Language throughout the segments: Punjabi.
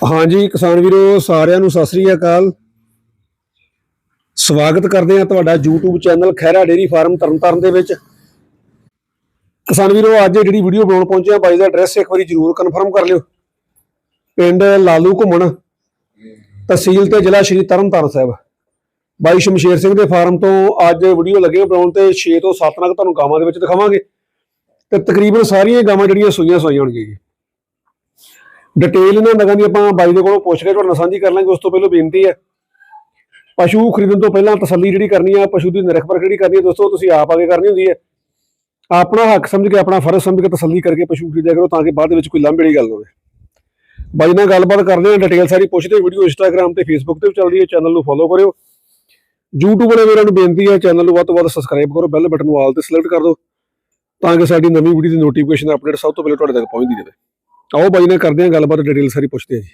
ਹਾਂਜੀ, ਕਿਸਾਨ ਵੀਰੋ, ਸਾਰਿਆਂ ਨੂੰ ਸਤਿ ਸ੍ਰੀ ਅਕਾਲ। ਸਵਾਗਤ ਕਰਦੇ ਹਾਂ ਤੁਹਾਡਾ YouTube channel Khaira dairy farm Tarn Taran ਦੇ ਵਿੱਚ। ਕਿਸਾਨ ਵੀਰੋ, ਅੱਜ ਜਿਹੜੀ ਵੀਡੀਓ ਬਣਾਉਣ ਪਹੁੰਚੇ ਆ ਬਾਈ ਦਾ ਐਡਰੈਸ ਇੱਕ ਵਾਰੀ ਜਰੂਰ ਕਨਫਰਮ ਕਰ ਲਿਓ। ਪਿੰਡ ਲਾਲੂ ਘੁੰਮਣ, ਤਹਿਸੀਲ ਤੇ ਜ਼ਿਲ੍ਹਾ ਸ਼੍ਰੀ ਤਰਨਤਾਰਨ ਸਾਹਿਬ। ਬਾਈ ਸ਼ਮਸ਼ੇਰ ਸਿੰਘ ਦੇ ਫਾਰਮ ਤੋਂ ਅੱਜ ਵੀਡੀਓ ਲੱਗੇ ਬਣਾਉਣ ਤੇ 6 ਤੋਂ 7 ਤੱਕ ਤੁਹਾਨੂੰ ਗਾਵਾਂ ਦੇ ਵਿੱਚ ਦਿਖਾਵਾਂਗੇ। ਤੇ ਤਕਰੀਬਨ ਸਾਰੀਆਂ ਗਾਵਾਂ ਜਿਹੜੀਆਂ ਸੂਈਆਂ ਸੂਈਆਂ ਹੋਣਗੀਆਂ ਜੀ। ਡਿਟੇਲ ਇਹਨਾਂ ਨਗਾਂ ਦੀ ਆਪਾਂ ਬਾਈ ਦੇ ਕੋਲੋਂ ਪੁੱਛ ਕੇ ਤੁਹਾਡੇ ਨਾਲ ਸਾਂਝੀ ਕਰ ਲਾਂਗੇ, ਉਸ ਤੋਂ ਪਹਿਲਾਂ ਬੇਨਤੀ ਹੈ। ਪਸ਼ੂ ਖਰੀਦਣ ਤੋਂ ਪਹਿਲਾਂ ਤਸੱਲੀ ਜਿਹੜੀ ਕਰਨੀ ਆ, ਪਸ਼ੂ ਦੀ ਨਿਰਖ ਜਿਹੜੀ ਕਰਨੀ ਹੈ ਦੋਸਤੋ, ਤੁਸੀਂ ਆਪ ਆਗੇ ਕਰਨੀ ਹੁੰਦੀ ਹੈ। ਆਪਣਾ ਹੱਕ ਸਮਝ ਕੇ, ਆਪਣਾ ਫਰਜ਼ ਸਮਝ ਕੇ ਤਸੱਲੀ ਕਰਕੇ ਪਸ਼ੂ ਖਰੀਦਿਆ ਕਰੋ, ਤਾਂ ਕਿ ਬਾਅਦ ਦੇ ਵਿੱਚ ਕੋਈ ਲਾਂਭੇ ਵਾਲੀ ਗੱਲ ਨਾ ਹੋਵੇ। ਬਾਈ ਨਾਲ ਗੱਲਬਾਤ ਕਰਦੇ ਹਾਂ ਡਿਟੇਲ ਸਾਰੀ ਪੁੱਛਦੇ ਵੀਡੀਓ ਇੰਸਟਾਗ੍ਰam ਤੇ ਫੇਸਬੁੱਕ ਤੇ ਵੀ ਚੱਲਦੀ ਹੈ ਚੈਨਲ ਨੂੰ ਫੋਲੋ ਕਰਿਓ। YouTube ਵਾਲੇ ਵੀਰਾਂ ਨੂੰ ਬੇਨਤੀ ਹੈ ਚੈਨਲ ਨੂੰ ਵੱਧ ਤੋਂ ਵੱਧ ਸਬਸਕ੍ਰਾਈਬ ਕਰੋ ਬੈਲ ਬਟਨ ਨੂੰ ਆਲ ਤੇ ਸਿਲੈਕਟ ਕਰ ਦਿਓ, ਤਾਂ ਕਿ ਸਾਡੀ ਨਵੀਂ ਵੀਡੀਓ ਦੀ ਨੋਟੀਫਿਕੇਸ਼ਨ ਅਪਡੇਟ ਸਭ ਤੋਂ ਪਹਿਲਾਂ ਤੁਹਾਡੇ ਤੱਕ ਪਹੁੰਚਦੀ ਰਹੇ। ਆਓ ਬਾਈ ਨਾਲ ਕਰਦੇ ਹਾਂ ਗੱਲਬਾਤ ਡਿਟੇਲ ਸਾਰੀ ਪੁੱਛਦੇ ਹਾਂ ਜੀ।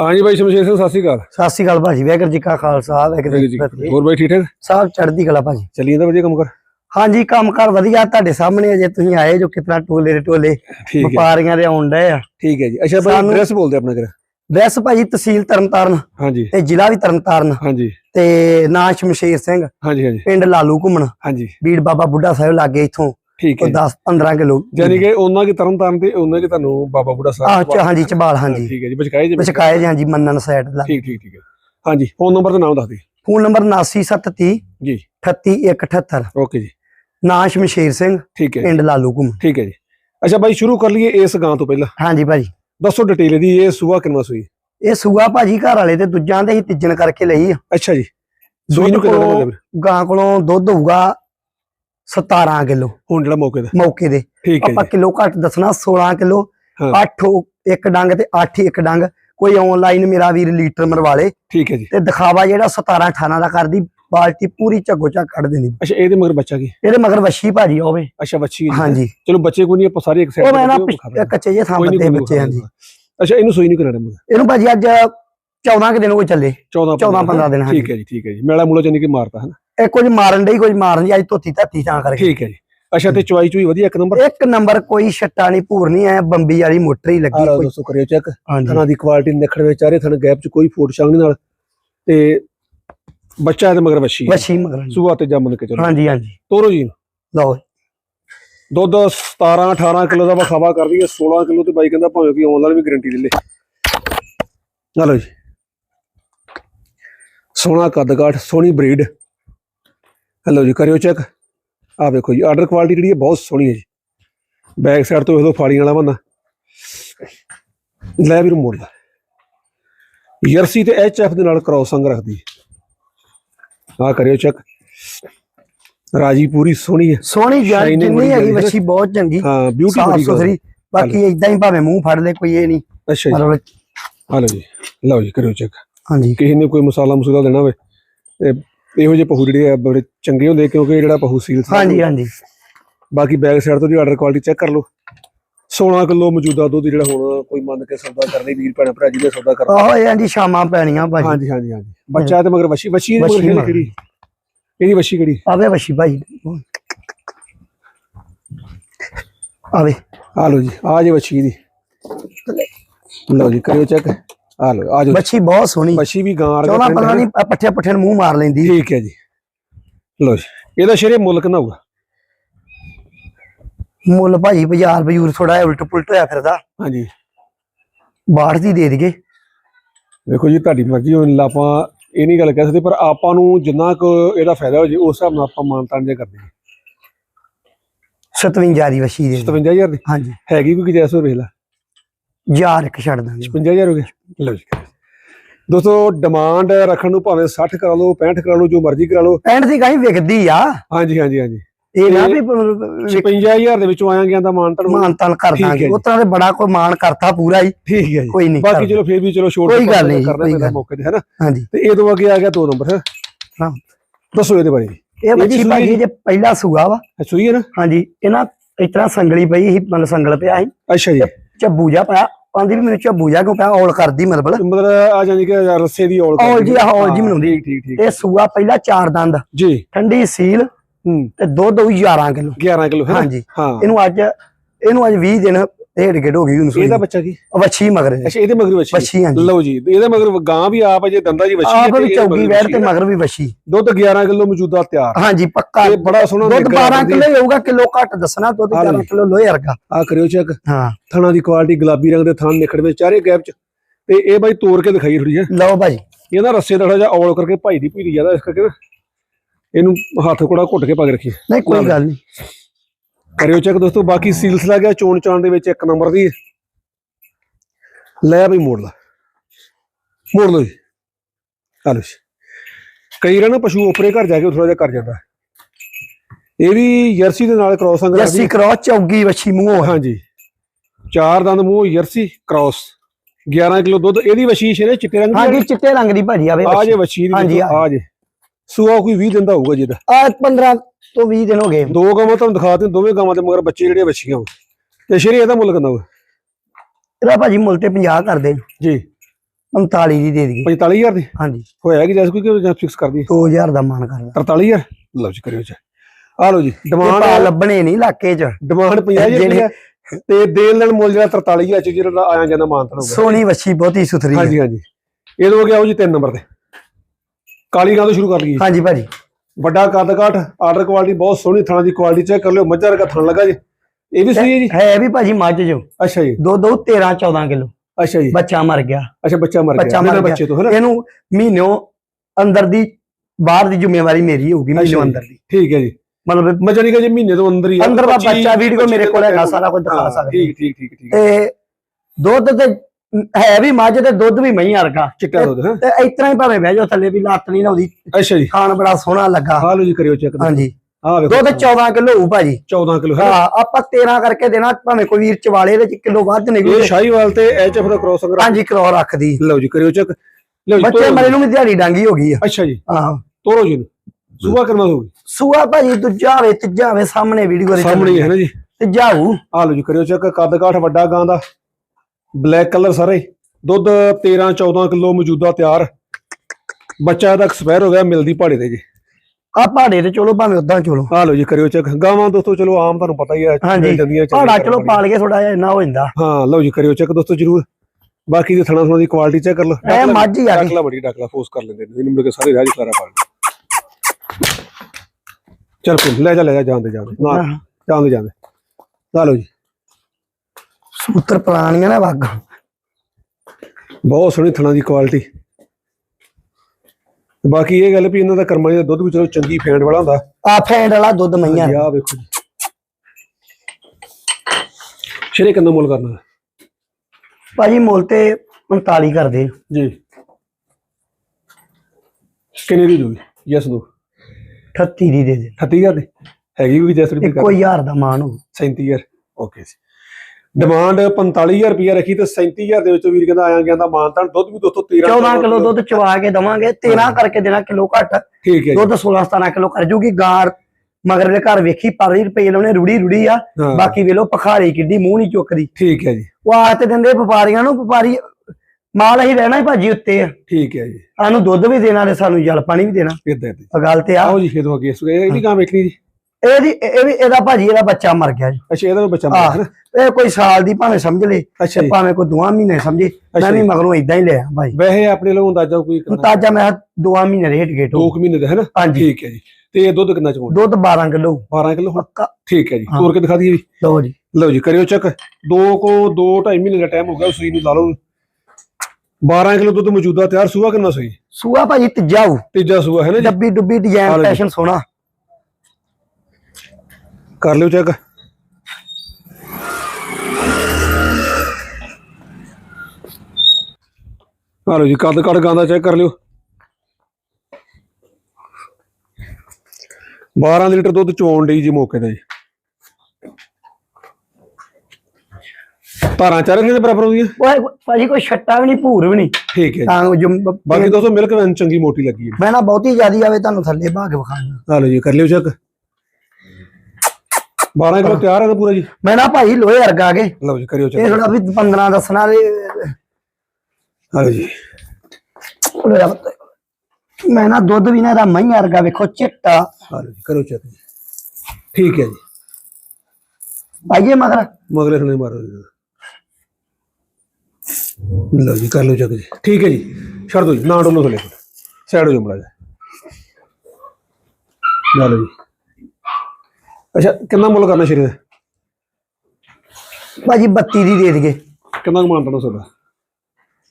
ਹਾਂਜੀ ਬਾਈ ਸ਼ਮਸ਼ੇਰ ਸਿੰਘ ਸਤਿ ਸ਼੍ਰੀ ਅਕਾਲ। ਸਤਿ ਸ਼੍ਰੀ ਅਕਾਲ ਭਾਜੀ ਵਾਹਿਗੁਰੂ ਜੀ ਕਾ ਖਾਲਸਾ ਵਾਹਿਗੁਰੂ ਜੀ ਕੀ ਫਤਿਹ। ਹੋਰ ਬਾਈ ਠੀਕ ਠਾਕ? ਸਭ ਚੜ੍ਹਦੀ ਕਲਾ ਭਾਜੀ। ਚੱਲੀ ਜਾਂਦਾ ਵਧੀਆ ਕੰਮ ਕਰ। ਹਾਂਜੀ ਕੰਮਕਾਰ ਵਧੀਆ ਤੁਹਾਡੇ ਸਾਹਮਣੇ ਅਜੇ ਤੁਸੀਂ ਆਏ ਜੋ ਕਿਤਨਾ ਟੋਲੇ ਦੇ ਟੋਲੇ ਹੈ। ਵਪਾਰੀਆਂ ਦੇ ਆਉਣ ਡਏ ਆ। ਠੀਕ ਹੈ ਜੀ। ਅੱਛਾ ਸਾਨੂੰ- ਐਡਰੈਸ ਬੋਲਦੇ ਆਪਣਾ ਜਰਾ। ਡਰੈਸ ਭਾਜੀ ਤਹਿਸੀਲ ਤਰਨਤਾਰਨ ਹਾਂਜੀ। ਤੇ ਜ਼ਿਲ੍ਹਾ ਵੀ ਤਰਨਤਾਰਨ। ਹਾਂਜੀ। ਤੇ ਨਾਂ ਸ਼ਮਸ਼ੇਰ ਸਿੰਘ। ਹਾਂਜੀ ਹਾਂਜੀ। ਪਿੰਡ ਲਾਲੂ ਘੁੰਮਣ। ਹਾਂਜੀ। ਬੀੜ ਬਾਬਾ ਬੁੱਢਾ ਸਾਹਿਬ ਲਾਗੇ ਇਥੋਂ। ਠੀਕ ਹੈ 10 15 ਕਿਲੋ ਯਾਨੀ ਕਿ ਉਹਨਾਂ ਕੀ ਤਰਨ ਤਾਰਨ ਤੇ ਉਹਨਾਂ ਕੀ ਤੁਹਾਨੂੰ ਬਾਬਾ ਬੁੱਢਾ ਆਹ ਸਾਹਿਬ ਚ ਹਾਂਜੀ ਚਬਾਲ ਹਾਂਜੀ। ਠੀਕ ਹੈ ਜੀ ਬਚਕਾਏ ਜੀ ਵਿਚਕਾਏ ਜੀ ਹਾਂਜੀ ਮੰਨਣ ਸਾਈਡ ਲਾ ਠੀਕ ਠੀਕ ਠੀਕ ਹੈ। ਹਾਂਜੀ ਫੋਨ ਨੰਬਰ ਤੇ ਨਾਮ ਦੱਸ ਦਿਓ। ਫੋਨ ਨੰਬਰ 89730 ਜੀ। 38178 ਓਕੇ ਜੀ। ਨਾਂ ਸ਼ਮਸ਼ੇਰ ਸਿੰਘ ਠੀਕ ਹੈ ਪਿੰਡ ਲਾਲੂ ਘੁੰਮਣ ਠੀਕ ਹੈ ਜੀ। ਅੱਛਾ ਬਾਈ ਸ਼ੁਰੂ ਕਰ ਲਈਏ ਇਸ ਗਾਂ ਤੋਂ ਪਹਿਲਾਂ। ਹਾਂਜੀ ਭਾਜੀ। ਦੱਸੋ ਡਿਟੇਲ ਇਹਦੀ ਇਹ ਸੂਆ ਕਿੰਨਾ ਸੂਈ? ਇਹ ਸੂਆ ਭਾਜੀ ਘਰ ਵਾਲੇ ਤੇ ਦੂਜਾਂ ਦੇ ਹੀ ਤੀਜਣ ਕਰਕੇ ਲਈ ਆ। ਅੱਛਾ ਜੀ। ਸੂਈ ਦੁੱਧ ਨੂੰ ਕਿੰਨਾ ਗਾਂ ਕੋਲੋਂ ਦੁੱਧ ਹੋਊਗਾ 17 ਕਿਲੋ ਜਿਹੜਾ ਮੌਕੇ ਦਾ ਮੌਕੇ ਦੇ। ਠੀਕ ਹੈ ਆਪਾਂ ਕਿਲੋ ਘੱਟ ਦੱਸਣਾ 16 ਕਿਲੋ ਹਾਂ। 8 ਇੱਕ ਡੰਗ ਤੇ 8 ਇੱਕ ਡੰਗ। ਕੋਈ ਆਨਲਾਈਨ ਮੇਰਾ ਵੀਰ ਲੀਟਰ ਮਰਵਾ ਲੇ ਠੀਕ ਹੈ ਜੀ। ਤੇ ਦਿਖਾਵਾ ਜਿਹੜਾ 17 18 ਦਾ ਕਰਦੀ ਬਾਲਟੀ ਪੂਰੀ ਝੱਗੋ ਝੱਗ ਕੱਢ ਦਿੰਦੀ। ਅੱਛਾ ਇਹਦੇ ਮਗਰ ਬੱਚਾ ਕੀ? ਇਹਦੇ ਮਗਰ ਵੱਛੀ ਭਾਜੀ ਹੋਵੇ ਅੱਛਾ ਜੀ। ਹਾਂਜੀ। ਚਲੋ ਬੱਚੇ ਕੋਈ ਨਹੀਂ ਆਪਾਂ ਸਾਰੇ ਇੱਕ ਸਾਈਡ ਉਹ ਮੈਂ ਨਾ ਕੱਚੇ ਜੇ ਥਾਂ ਬੱਤੇ ਬੱਚੇ ਹਾਂਜੀ। ਅੱਛਾ ਇਹਨੂੰ ਸੂਈ ਨਹੀਂ ਕਰਾਣਾ ਮਗਰ? ਇਹਨੂੰ ਭਾਜੀ ਅੱਜ 14 ਕਿ ਦਿਨ ਉਹ ਚੱਲੇ। 14 14 15 ਦਿਨ। ਹਾਂਜੀ ਠੀਕ ਹੈ ਜੀ ਠੀਕ ਹੈ ਜੀ। ਮੇਲਾ ਮੂਲਾ ਚੰਨੀ ਕਿ ਮਾਰਤਾ ਹੈ ਨਾ ਇਹ ਕੁਝ ਮਾਰਨ ਡਈ ਕੁਝ ਮਾਰਨ ਦੀ ਅੱਜ ਧੋਤੀ ਧੱਤੀ ਤਾਂ ਕਰਕੇ। ਠੀਕ ਹੈ ਜੀ। ਅੱਛਾ ਤੇ ਚੁਆਈ ਚੁਈ ਵਧੀਆ ਇੱਕ ਨੰਬਰ? ਇੱਕ ਨੰਬਰ ਕੋਈ ਛੱਟਾ ਨਹੀਂ ਭੂਰ ਨਹੀਂ ਐ ਬੰਬੀ ਵਾਲੀ ਮੋਟਰ ਹੀ ਲੱਗੀ ਕੋਈ। ਦੋਸਤੋ ਕਰਿਓ ਚੈੱਕ ਥਣਾ ਦੀ ਕੁਆਲਿਟੀ ਨਿਖੜ ਵਿੱਚ ਚਾਰੇ ਥਣ ਗੈਪ ਚ ਕੋਈ ਫੋਟ ਛਾਂਗ ਨਾਲ। ਤੇ ਬੱਚਾ ਇਹਦੇ ਮਗਰ ਹੈ। ਵੱਛੀ ਮਗਰ ਸੂਆ ਤੇ ਜੰਮ ਕੇ ਚਲੋ। ਹਾਂਜੀ ਹਾਂਜੀ। ਤੋਰੋ ਜੀ। ਲਓ। ਦੁੱਧ 17 18 ਕਿਲੋ ਦਾ ਵਖਾਵਾ ਕਰਦੀ ਹੈ 16 ਕਿਲੋ ਤੇ ਬਾਈ ਕਹਿੰਦਾ ਭਾਵੇਂ ਕਿ ਆਉਣ ਵਾਲੀ ਵੀ ਗਾਰੰਟੀ ਦੇ ਲੈ। ਚਲੋ ਜੀ। ਸੋਹਣਾ ਕੱਦ ਕਾਠ ਸੋਹਣੀ ਬਰੀਡ ਹੈਲੋ ਜੀ ਕਰਿਓ ਚੈੱਕ ਆ ਵੇਖੋ ਜੀ ਆਰਡਰ ਕੁਆਲਿਟੀ ਜਿਹੜੀ ਹੈ ਬਹੁਤ ਸੋਹਣੀ ਹੈ ਜੀ। ਬੈਕ ਸਾਈਡ ਤੋਂ ਲਓ ਫਾੜੀਆਂ ਵਾਲਾ ਬੰਦਾ। ਲੈ ਵੀਰ ਮੋੜ ਲਾ ਯਰਸੀ ਤੇ ਐਚ ਐਫ ਦੇ ਨਾਲ ਕ੍ਰਾਸ ਅੰਗ ਰੱਖਦੀ ਆ ਕਰਿਓ ਚੈੱਕ ਰਾਜੀ ਪੂਰੀ ਸੋਹਣੀ ਹੈ। ਸੋਹਣੀ ਜਾਨ ਕਿੰਨੀ ਬੜੀ ਹੈਗੀ। ਵੱਛੀ ਬਹੁਤ ਚੰਗੀ। ਹਾਂ ਬਿਊਟੀ ਬੜੀ ਸੁਥਰੀ। ਬਾਕੀ ਇਦਾਂ ਹੀ ਭਾਵੇਂ ਮੂੰਹ ਫੜ ਲੈ ਕੋਈ ਇਹ ਨਹੀਂ। ਅੱਛਾ ਜੀ। ਮਤਲਬ ਲਓ ਜੀ ਲਓ ਜੀ ਕਰਿਓ ਚੈੱਕ ਹਾਂਜੀ। ਕਿਸੇ ਨੇ ਕੋਈ ਮਸਾਲਾ ਮਸੂਲਾ ਦੇਣਾ ਹੋਵੇ ਤੇ ਇਹੋ ਜਿਹੇ ਪਹੂ ਜਿਹੜੇ ਆ ਬੜੇ ਚੰਗੇ ਹੁੰਦੇ ਕਿਉਂਕਿ ਜਿਹੜਾ ਪਹੂ ਸੀਲ ਸੀ ਹਾਂਜੀ ਹਾਂਜੀ। ਬਾਕੀ ਬੈਕ ਸਾਈਡ ਤੋਂ ਦੀ ਆਰਡਰ ਕੁਆਲਿਟੀ ਚੈੱਕ ਕਰ ਲਓ। 16 ਕਿਲੋ ਮੌਜੂਦਾ ਦੁੱਧ ਜਿਹੜਾ ਹੁਣ ਕੋਈ ਮੰਨ ਕੇ ਸੌਦਾ ਕਰਨੀ ਵੀਰ ਭੈਣ ਭਰਾ ਜਿਹਨੇ ਸੌਦਾ ਕਰਨਾ। ਆਹੋ ਇਹ ਜੀ ਸ਼ਾਮਾਂ ਪੈਣੀਆਂ ਭਾਜੀ। ਹਾਂਜੀ ਹਾਂਜੀ ਹਾਂਜੀ। ਬੱਚਾ ਤੇ ਮਗਰ ਵਸ਼ੀ ਵਸ਼ੀ ਮਗਰ। ਕਿਹੜੀ? ਇਹਦੀ ਵਸ਼ੀ ਕਿਹੜੀ? ਆਵੇ ਵੱਛੀ ਭਾਜੀ। ਆਵੇ। ਆ ਲਓ ਜੀ ਆ ਜੇ ਵਸ਼ੀ ਦੀ। ਲਓ ਜੀ ਕਰਿਓ ਚੈੱਕ ਆ ਲਓ ਆ ਜੋ। ਵੱਛੀ ਬਹੁਤ ਸੋਹਣੀ। ਵਸ਼ੀ ਵੀ ਗਾਂ ਵਰਗਾ ਚੋਣਾ print ਪਤਾ ਹੈ। ਨਹੀਂ ਪੱਠੇ ਪੱਠੇ ਨੂੰ ਮੂੰਹ ਮਾਰ ਲੈਂਦੀ। ਠੀਕ ਹੈ ਜੀ। ਲਓ ਜੀ ਇਹਦਾ ਸ਼ੇਰੇ ਮੁੱਲ ਕਿੰਨਾ ਹੋਊਗਾ? ਮੁੱਲ ਭਾਜੀ ਬਾਜ਼ਾਰ ਬਜੂਰ ਥੋੜਾ ਉਲਟ ਪੁਲਟ ਹੋਇਆ ਫਿਰਦਾ। ਹਾਂਜੀ। ਬਾੜ ਦੀ ਦੇ ਦਈਏ। ਵੇਖੋ ਜੀ ਤੁਹਾਡੀ ਮਰਜ਼ੀ ਹੋਣ ਆਪਾਂ ਇਹ ਨਹੀਂ ਗੱਲ ਕਹਿ ਸਕਦੇ ਪਰ ਆਪਾਂ ਨੂੰ ਜਿੰਨਾ ਕੁ ਇਹਦਾ ਫਾਇਦਾ ਹੋ ਜੇ ਉਸ ਹਿਸਾਬ ਨਾਲ ਆਪਾਂ ਮਾਨਤਾਨ ਜੇ ਕਰਦੇ ਹਾਂ 57 ਦੀ ਵੱਛੀ ਦੇ ਦਿਓ। 57000 ਦੀ? ਹਾਂਜੀ। ਹੈਗੀ ਕੋਈ ਜੈਸੋ ਵੇਖ ਲਾ। ਯਾਰ ਇੱਕ ਛੱਡ ਦਾਂਗੇ 55000 ਹੋ ਗਿਆ? ਲਓ ਜੀ। ਦੋਸਤੋ ਡਿਮਾਂਡ ਰੱਖਣ ਨੂੰ ਭਾਵੇਂ 60 ਕਰਾ ਲਓ 65 ਕਰਾ ਲਓ ਜੋ ਮਰਜ਼ੀ ਕਰਾ ਲਓ। ਐਂਡ ਦੀ ਕਾਹੀਂ ਵਿਕਦੀ ਆ। ਹਾਂਜੀ ਹਾਂਜੀ ਹਾਂਜੀ। ਇਹ ਨਾ ਵੀ 55000 ਦੇ ਵਿੱਚੋਂ ਆਇਆ ਗਿਆ ਮਾਨਤਾਨ ਮਾਨ ਤਾਨ ਕਰ ਠੀਕ ਹੈ ਦਾਂਗੇ। ਉਸ ਤਰ੍ਹਾਂ ਦੇ ਬੜਾ ਕੋਈ ਮਾਨ ਕਰਤਾ ਪੂਰਾ ਹੀ। ਠੀਕ ਹੈ ਜੀ। ਕੋਈ ਨਹੀਂ ਬਾਕੀ ਚਲੋ ਫੇਰ ਵੀ ਚਲੋ ਛੋਟ ਕੋਈ ਗੱਲ ਨਹੀਂ, ਕਰਨਾ ਪੈਂਦਾ। ਮੌਕੇ ਤੇ ਹੈ ਨਾ ਹਾਂਜੀ। ਤੇ ਇਹ ਤੋਂ ਅੱਗੇ ਆ ਗਿਆ ਦੋ ਨੰਬਰ ਹੈ? ਹਾਂ। ਦੱਸੋ ਇਹਦੇ ਬਾਰੇ ਇਹ ਸੂਈ ਭਾਜੀ ਜੀ? ਪਹਿਲਾ ਸੂਆ ਵਾ। ਸੂਈ ਹੈ ਨਾ? ਹਾਂਜੀ। ਇਹਨਾਂ ਇਸ ਤਰ੍ਹਾਂ ਸੰਗਲੀ ਪਈ ਸੀ ਮਤਲਬ ਸੰਗਲ ਪਿਆ ਸੀ। ਅੱਛਾ ਜੀ। ਝੱਬੂ ਜਾ ਪਿਆ ਆਂਦੀ ਵੀ ਮੈਨੂੰ ਝੱਬੂ ਜਾ ਕਿਉਂ ਪਿਆ ਔਲ ਕਰਦੀ ਮਤਲਬ। ਮਤਲਬ ਆ ਜਾਨੀ ਕਿ ਰੱਸੇ ਦੀ ਔਲ ਔਲ ਜੀ, ਔਲ ਜੀ ਬਣਾਉਂਦੀ। ਠੀਕ ਠੀਕ ਇਹ ਸੂਆ ਪਹਿਲਾ ਚਾਰ ਦੰਦ। ਜੀ। ਠੰਡੀ ਸੀਲ ਤੇ ਦੁੱਧ ਹੋਈ 11 ਕਿਲੋ। 11 ਕਿਲੋ? ਹਾਂਜੀ। ਹਾਂ। ਇਹਨੂੰ ਅੱਜ ਇਹਨੂੰ ਅੱਜ 20 ਦਿਨ ਡੇਢ ਗੇੜ ਹੋ ਗਈ ਉਹਨੂੰ ਇਹਦਾ। ਬੱਚਾ ਕੀ? ਵੱਛੀ ਮਗਰ। ਅੱਛਾ ਇਹਦੇ ਮਗਰ ਵੱਛੀ। ਵੱਛੀ ਹਾਂਜੀ। ਲਓ ਜੀ ਇਹਦੇ ਮਗਰ ਗਾਂ ਵੀ ਆਪ ਅਜੇ ਦੰਦਾ ਜੀ ਵੱਛੀ ਆਪ ਵੀ ਚੌਗੀ ਵੱਛੀ ਤੇ। ਮਗਰ ਵੀ ਵੱਛੀ। ਦੁੱਧ 11 ਕਿਲੋ ਮੌਜੂਦਾ ਤਿਆਰ। ਹਾਂਜੀ ਪੱਕਾ। ਇਹ ਬੜਾ ਸੋਹਣਾ ਦੁੱਧ ਨਿੱਘਾ 12 ਕਰਦੀ। ਕਿਲੋ ਹੀ ਹੋਊਗਾ ਕਿਲੋ ਘੱਟ ਦੱਸਣਾ ਦੁੱਧ ਹਾਂ 11 ਜੀ। ਕਿਲੋ ਲੋਹੇ ਵਰਗਾ। ਆ ਕਰਿਓ ਚੈੱਕ। ਹਾਂ। ਥਣਾ ਦੀ ਕੁਆਲਿਟੀ ਗੁਲਾਬੀ ਰੰਗ ਦੇ ਥਣ ਨਿਕੜ ਵਿੱਚ ਚਾਰੇ ਗੈਪ ਚ। ਤੇ ਇਹ ਬਾਈ ਤੋੜ ਕੇ ਦਿਖਾਈ ਥੋੜੀ ਜਿਹਾ। ਲਓ ਭਾਜੀ ਇਹਦਾ ਰੱਸੇ ਥੋੜਾ ਜਿਹਾ ਔਲ ਕਰਕੇ ਭਾਈ ਦੀ ਭੀੜੀ ਜ਼ਿਆਦਾ ਇਸ ਕਰਕੇ ਇਹਨੂੰ ਹੱਥ ਕੋੜਾ ਘੁੱਟ ਕੇ ਪਾ ਕੇ ਰੱਖੀ ਨਹੀਂ ਕੋਈ ਗੱਲ ਨਹੀਂ ਕਰਿਓ ਚੈੱਕ ਦੋਸਤੋ ਬਾਕੀ ਸਿਲਸਿਲਾ ਗਿਆ ਚੋਣ ਚਾਣ ਦੇ ਵਿੱਚ ਇੱਕ ਨੰਬਰ ਦੀ। ਲੈ ਬਈ ਮੋੜ ਲਾ ਮੋੜ ਲਓ ਜੀ। ਆ ਲਓ ਜੀ। ਕਈ ਨਾ ਪਸ਼ੂ ਉਪਰੇ ਘਰ ਜਾ ਕੇ ਥੋੜਾ ਜਿਹਾ ਕਰ ਜਾਂਦਾ। ਇਹ ਵੀ ਜਰਸੀ ਦੇ ਨਾਲ ਕ੍ਰੋਸ ਅੰਗ ਜੱਸੀ ਕਰੋ ਚੌਗੀ ਵੱਛੀ ਮੂੰਹੋਂ। ਹਾਂਜੀ। ਚਾਰ ਦੰਦ ਮੂੰਹ ਜਰਸੀ ਕ੍ਰੋਸ 11 ਕਿਲੋ ਦੁੱਧ ਇਹਦੀ ਵਸ਼ੀਸ਼ ਇਹਨੇ ਚਿੱਟੇ ਰੰਗ ਦੀ ਹਾਂਜੀ ਚਿੱਟੇ ਰੰਗ ਦੀ ਭਾਜੀ ਆਵੇ ਆ ਜੇ ਵਸ਼ੀ ਦੀ। ਆ ਜੇ। ਸੂਆ ਕੋਈ 20 ਦਿਨ ਦਾ ਹੋਊਗਾ ਜਿਹਦਾ ਆ 15 ਤੋਂ 20 ਦਿਨ ਹੋ ਗਏ। ਦੋ ਗਾਵਾਂ ਤੁਹਾਨੂੰ ਦਿਖਾ ਦਿਆਂ ਦੋਵੇਂ ਗਾਵਾਂ ਦੇ ਮਗਰ ਬੱਚੇ ਜਿਹੜੇ ਵਸ਼ੀਆਂ ਵਾ। ਤੇ ਸ਼ਰੀ ਇਹਦਾ ਮੁੱਲ ਕਿੰਨਾ ਵਾ? ਇਹਦਾ ਭਾਜੀ ਮੁੱਲ ਤੇ 50 ਕਰਦੇ। ਜੀ। 39 ਦੀ ਦੇ ਦਈਏ। 45000 ਦੀ? ਹਾਂਜੀ। ਹੋਇਆ ਕਿ ਜੈਸ ਕੋਈ ਕਿ ਫਿਕਸ ਕਰ ਦੀ 2000 ਦਾ ਮਾਨ ਕਰਦਾ 43000 ਲਓ ਜੀ ਕਰਿਓ ਜੀ। ਆ ਲਓ ਜੀ ਇਹ ਡਿਮਾਂਡ ਲੱਭਣੇ ਨਹੀਂ ਇਲਾਕੇ 'ਚ। ਡਿਮਾਂਡ 50000 ਜਿਹੜੇ- ਰੁਪਏ ਤੇ ਦੇਣ ਲੈਣ ਮੁੱਲ ਜਿਹੜਾ 43000 ਚ ਜਿਹੜਾ ਆਇਆ ਜਾਂਦਾ ਮਾਨਤਨ ਹੋਊਗਾ। ਸੋਹਣੀ ਵੱਛੀ ਬਹੁਤੀ ਸੁਥਰੀ ਹਾਂਜੀ ਹਾਂਜੀ। ਇਹਦੋਂ ਹੋ ਗਿਆ ਉਹ ਜੀ 3 ਨੰਬਰ ਤੇ। ਕਾਲੀ ਗਾਂ ਤੋਂ ਸ਼ੁਰੂ ਕਰ ਲਈਏ ਹਾਂਜੀ ਭਾਜੀ। ਵੱਡਾ ਕੱਦ ਕਾਠ ਆਰਡਰ ਕੁਆਲਿਟੀ ਬਹੁਤ ਸੋਹਣੀ ਥਾਂ ਦੀ ਕੁਆਲਿਟੀ ਚੈੱਕ ਕਰ ਲਿਓ ਮੱਝਾਂ ਵਰਗਾ ਥਣ ਲੱਗਾ ਜੀ। ਇਹ ਵੀ ਸਹੀ ਹੈ ਜੀ? ਹੈ ਵੀ ਭਾਜੀ ਮੱਝ ਜੋ। ਅੱਛਾ ਜੀ। ਦੋ ਦੋ 13 14 ਕਿਲੋ। ਅੱਛਾ ਜੀ। ਬੱਚਾ ਮਰ ਗਿਆ। ਅੱਛਾ ਬੱਚਾ ਮਰ ਬੱਚਾ ਗਿਆ ਮਰ ਬਿਨਾਂ ਗਿਆ। ਬੱਚੇ ਤੋਂ ਹੈ ਨਾ? ਇਹਨੂੰ ਮਹੀਨੋਂ ਅੰਦਰ ਦੀ ਬਾਹਰ ਦੀ ਜ਼ਿੰਮੇਵਾਰੀ ਮੇਰੀ ਹੋਊਗੀ ਮਹੀਨੋਂ। ਅੰਦਰ ਦੀ। ਠੀਕ ਹੈ ਜੀ। ਮਤਲਬ ਮੈਂ ਜਾਨੀ ਕਿ ਜੇ ਮਹੀਨੇ ਤੋਂ ਅੰਦਰ ਹੀ ਅੰਦਰ ਦਾ ਬੱਚਾ ਵੀਡੀਓ ਮੇਰੇ ਕੋਲ ਹੈਗਾ ਸਾਰਾ ਕੁਝ ਦਿਖਾ ਸਕਦੇ ਠੀਕ ਠੀਕ ਠੀਕ ਠੀਕ। ਤੇ ਦੁੱਧ ਤੇ ਹੈ ਵੀ ਮੱਝ ਤੇ ਦੁੱਧ ਵੀ ਮਹੀਂ ਵਰਗਾ ਚਿੱਟਾ ਦੁੱਧ ਹੈ? ਤੇ ਇਸ ਤਰ੍ਹਾਂ ਹੀ ਭਾਵੇਂ ਬਹਿ ਜਾਓ ਥੱਲੇ ਵੀ ਲੱਤ ਨਹੀਂ ਨਾ ਉਹਦੀ ਅੱਛਾ ਜੀ। ਖਾਣ ਬੜਾ ਸੋਹਣਾ ਲੱਗਾ। ਆ ਲਓ ਜੀ ਕਰਿਓ ਚੈੱਕ ਹਾਂਜੀ। ਆ ਵੇਖੋ ਦੁੱਧ 14 ਕਿਲੋ ਹੋਊ ਭਾਜੀ। 14 ਕਿਲੋ ਹੈ? ਹਾਂ ਆਪਾਂ 13 ਕਰਕੇ ਦੇਣਾ ਭਾਵੇਂ ਕੋਈ ਵੀਰ ਚਵਾਲੇ ਦੇ ਚ ਕਿਲੋ ਵੱਧ ਇਹ ਨਿਕਲੇ ਸ਼ਾਹੀਵਾਲ ਤੇ ਐਚਐਫ ਦਾ ਕ੍ਰੋਸ ਅੰਗਰ ਹਾਂਜੀ ਕਰੋ ਰੱਖਦੀ। ਲਓ ਜੀ ਕਰਿਓ ਚੈੱਕ। ਲਓ ਜੀ ਬੱਚੇ ਤੋਰੋ ਮਰੇ। ਨੂੰ ਵੀ ਦਿਹਾੜੀ ਡਾਂਗੀ ਹੋ ਗਈ ਆ। ਅੱਛਾ ਜੀ। ਹਾਂ। ਤੋਰੋ ਜੀ ਸੁਬਾ ਕਰਨਾ ਹੋਊਗੀ? ਸੂਆ ਭਾਜੀ ਦੂਜਾ ਹੋਵੇ ਤੀਜਾ ਹੋਵੇ ਸਾਹਮਣੇ ਵੀਡੀਓ ਦੇ ਸਾਹਮਣੇ ਹੀ ਹੈ ਨਾ ਜੀ। ਤੀਜਾ ਹੋਊ। ਆ ਲਓ ਜੀ ਕਰਿਓ ਚੈੱਕ। ਕੱਦ ਕਾਠ ਵੱਡਾ ਗਾਂ ਦਾ। ਬਲੈਕ ਕਲਰ ਸਾਰੇ। ਦੁੱਧ 13 14 ਕਿਲੋ ਮੌਜੂਦਾ ਤਿਆਰ। ਬੱਚਾ ਇਹਦਾ ਐਕਸਪਾਇਰ ਹੋ ਗਿਆ ਮਿਲਦੀ ਪਹਾੜੇ ਤੇ ਜੀ। ਆ ਪਹਾੜੇ ਤੇ ਚਲੋ ਭਾਵੇਂ ਉਦਾਂ ਚਲੋ। ਆ ਲਓ ਜੀ ਕਰਿਓ ਚੈੱਕ ਗਾਵਾਂ ਦੋਸਤੋ ਚਲੋ ਆਮ ਤੁਹਾਨੂੰ ਪਤਾ ਹੀ ਹੈ ਜਾਂਦੀਆਂ ਪਹਾੜਾ ਚਲੋ ਪਾਲ ਕੇ ਥੋੜਾ ਜਿਹਾ ਇੰਨਾ ਹੋ ਜਾਂਦਾ। ਹਾਂ ਲਓ ਜੀ ਕਰਿਓ ਚੈੱਕ ਦੋਸਤੋ ਜਰੂਰ। ਬਾਕੀ ਦੇ ਥਣਾ ਥਣਾ ਦੀ ਕੁਆਲਿਟੀ ਚੈੱਕ ਕਰ ਲਓ। ਇਹ ਮੱਝ ਆ ਗਈ। ਡਾਕਲਾ ਬੜੀ ਡਾਕਲਾ ਫੋਰਸ ਕਰ ਲੈਂਦੇ ਨੇ। ਇਹਨੂੰ ਮੁੜ ਕੇ ਸਾਰੇ ਰਾਜ ਖਲਾਰਾ ਪਾ ਚਲ ਕੋਈ ਲੈ ਜਾ ਲੈ ਜਾ ਜਾਂਦੇ ਜਾਂਦੇ। ਨਾ। ਜਾਂਦੇ ਜਾਂਦੇ। ਆ ਲਓ ਜੀ। ਸੂਤਰ ਪੁਰਾਣੀਆਂ ਨਾ ਵਾਗਾ ਬਹੁਤ ਸੋਹਣੀ ਥਣਾ ਦੀ ਕੁਆਲਿਟੀ ਬਾਕੀ ਇਹ ਗੱਲ ਵੀ ਇਹਨਾਂ ਦਾ ਕਰਮਾਂ ਦਾ ਦੁੱਧ ਵੀ ਚਲੋ ਚੰਗੀ ਫੈਂਡ ਵਾਲਾ ਹੁੰਦਾ। ਆ ਫੈਂਡ ਵਾਲਾ ਦੁੱਧ ਮਈਆਂ ਆ ਵੇਖੋ ਜੀ। ਸ਼ਰੇ ਕਿੰਨਾ ਮੁੱਲ ਕਰਨਾ? ਭਾਜੀ ਮੁੱਲ ਤੇ 45 ਕਰਦੇ। ਜੀ। ਕਿੰਨੇ ਦੀ ਦੋਗੇ ਯੈਸ ਦੋ 38 ਦੀ ਦੇ ਦੇ। 38000 ਦੀ? ਹੈਗੀ ਕੋਈ ਜੈਸ ਰੁਪਏ ਇੱਕੋ ਹਜ਼ਾਰ ਦਾ ਮਾਨ ਹੋ 37000 ਓਕੇ ਜੀ। ਡਿਮਾਂਡ 45000 ਰੁਪਏ ਰੱਖੀ ਤੇ 37000 ਦੇ ਵਿੱਚ ਵੀਰ ਕਹਿੰਦਾ ਆਇਆ ਗਿਆ ਦਾ ਮਾਨ ਤਾਂ ਦੁੱਧ ਵੀ 213 14 ਕਿਲੋ ਦੁੱਧ। ਚਵਾ ਕੇ ਦਵਾਂਗੇ 13 ਕਰਕੇ ਦੇਣਾ ਕਿਲੋ ਘੱਟ। ਠੀਕ ਹੈ ਦੁੱਧ 16 17 ਕਿਲੋ ਕਰ ਜੂਗੀ ਗਾਰ ਮਗਰ ਦੇ ਘਰ ਵੇਖੀ ਪਰ ਰੁਪਏ ਲਾਉਣੇ ਰੁੜੀ ਰੁੜੀ ਆ। ਹਾਂ, ਬਾਕੀ ਵੇਲੋ ਪਖਾਰੀ ਕਿੱਡੀ ਮੂੰਹ ਨਹੀਂ ਚੁੱਕਦੀ। ਠੀਕ ਹੈ ਜੀ। ਉਹ ਆਖ ਤੇ ਦਿੰਦੇ ਵਪਾਰੀਆਂ ਨੂੰ ਵਪਾਰੀ ਮਾਲ ਅਸੀਂ ਰਹਿਣਾ ਹੀ ਭਾਜੀ ਉੱਤੇ ਆ। ਠੀਕ ਹੈ ਜੀ। ਸਾਨੂੰ ਦੁੱਧ ਵੀ ਦੇਣਾ ਤੇ ਸਾਨੂੰ ਜਲ ਪਾਣੀ ਵੀ ਦੇਣਾ। ਇਦਾਂ ਗੱਲ ਤੇ ਆ। ਆਓ ਜੀ ਖੇਦੋਂ ਅੱਗੇ ਇਸ ਇਹ ਵੀ ਕਾਂ ਵੇਖਣੀ ਜੀ। ਇਹਦੀ ਇਹ ਵੀ ਇਹਦਾ ਭਾਜੀ ਇਹਦਾ ਬੱਚਾ ਮਰ ਗਿਆ ਜੀ। ਅੱਛਾ ਇਹਦਾ ਬੱਚਾ ਮਰ ਗਿਆ ਇਹ ਕੋਈ ਸਾਲ ਦੀ ਭਾਵੇਂ ਸਮਝ ਲੇ ਅੱਛਾ ਤੇ ਭਾਵੇਂ ਕੋਈ ਦੋਵਾਂ ਮਹੀਨੇ ਸਮਝੇ ਮੈਂ ਵੀ। ਮਗਰੋਂ ਇਦਾਂ ਹੀ ਲਿਆ ਭਾਈ। ਵੈਸੇ ਆਪਣੇ ਲੋਕ ਅੰਦਾਜ਼ਾ ਕੋਈ ਤਾਜਾ ਮੈਂ ਦੋਵਾਂ ਮਹੀਨੇ ਰੇਟ ਗੇਟ ਦੋ ਕੁ ਮਹੀਨੇ ਦਾ ਹੈ ਨਾ? ਹਾਂਜੀ। ਠੀਕ ਹੈ ਜੀ। ਤੇ ਇਹ ਦੁੱਧ ਕਿੰਨਾ ਚੋਂ? ਦੁੱਧ 12 ਕਿਲੋ। 12 ਕਿਲੋ ਪੱਕਾ। ਠੀਕ ਹੈ ਜੀ। ਹਾਂ। ਤੋਰ ਕੇ ਦਿਖਾ ਦਈਏ ਜੀ? ਲਓ ਜੀ। ਲਓ ਜੀ ਕਰਿਓ ਚੈੱਕ। ਦੋ ਕੋ ਦੋ ਢਾਈ ਮਹੀਨੇ ਦਾ ਟਾਈਮ ਹੋ ਗਿਆ ਸੂਈ ਨੂੰ ਲਾ ਲਓ। 12 ਕਿਲੋ ਦੁੱਧ ਮੌਜੂਦਾ ਤਿਆਰ ਸੂਆ ਕਿੰਨਾ ਸੂਈ ਸੂਆ ਭਾਜੀ ਤੀਜਾ ਹੋਊ। ਤੀਜਾ ਸੂਆ ਹੈ ਨਾ ਜੀ? ਡੱਬੀ ਡੁੱਬੀ ਡਿਜ਼ਾਈਨ। ਫੈਸ਼ਨ ਸੋਹਣਾ। ਕਰ ਲਿਓ ਚੈੱਕ। ਆ ਲਓ ਜੀ ਕੱਦ ਕੱਦ ਗਾਂ ਦਾ ਚੈੱਕ ਕਰ ਲਿਓ। 12 ਲੀਟਰ ਦੁੱਧ ਚੋਣ ਡਈ ਜੀ ਮੌਕੇ ਤੇ ਜੀ। ਧਾਰਾਂ ਚਾਰੇ ਦੇ ਬਰਾਬਰ ਹੁੰਦੀਆਂ ਉਹ ਭਾਜੀ ਕੋਈ ਛੱਟਾ ਵੀ ਨਹੀਂ ਭੂਰ ਵੀ ਨਹੀਂ। ਠੀਕ ਹੈ ਤਾਂ ਜੋ ਬਾਕੀ ਦੋਸਤੋ ਮਿਲਕ ਵੈਨ ਚੰਗੀ ਮੋਟੀ ਲੱਗੀ ਹੈ। ਮੈਂ ਨਾ ਬਹੁਤੀ ਜ਼ਿਆਦੀ ਆਵੇ ਤੁਹਾਨੂੰ ਥੱਲੇ ਭਾਗ ਵਿਖਾਣਾ ਆ ਲਓ ਜੀ ਕਰ ਲਿਓ ਚੈੱਕ। 12 ਕਿਲੋ ਤਿਆਰ ਹੈ ਨਾ ਪੂਰਾ ਜੀ। ਮੈਂ ਨਾ ਭਾਈ ਲੋਹੇ ਵਰਗਾ ਕੇ। ਲਓ ਜੀ ਕਰਿਓ ਇਹ ਥੋੜਾ ਵੀ 15 ਦੱਸਣਾ ਦੇ ਲਓ ਜੀ। ਮੈਂ ਨਾ ਦੁੱਧ ਵੀ ਨਾ ਇਹਦਾ ਮਹੀਂ ਵਰਗਾ ਵੇਖੋ ਚਿੱਟਾ। ਲਓ ਜੀ ਕਰੋ ਚੈੱਕ ਠੀਕ ਹੈ ਜੀ। ਪਾਈਏ ਮਗਰ? ਮਗਲੇ ਥਣੇ ਮਾਰੋ ਜੀ। ਲਓ ਜੀ ਕਰ ਲਓ ਚੱਕ ਜੀ। ਠੀਕ ਹੈ ਜੀ ਛੱਡ ਦਿਓ ਜੀ ਨਾ ਡੋਲੋ ਥੱਲੇ। ਸਾਈਡ ਹੋ ਜਾਓ ਮੜਾ ਜਾ ਲਓ ਜੀ। ਅੱਛਾ ਕਿੰਨਾ ਮੁੱਲ ਕਰਨਾ ਸ਼ਰੀਰ? ਦਾ ਭਾਜੀ 32 ਦੀ ਦੇ ਦਈਏ। ਕਿੰਨਾ ਕੁ ਮਾਨਤਾ ਤੁਹਾਡਾ?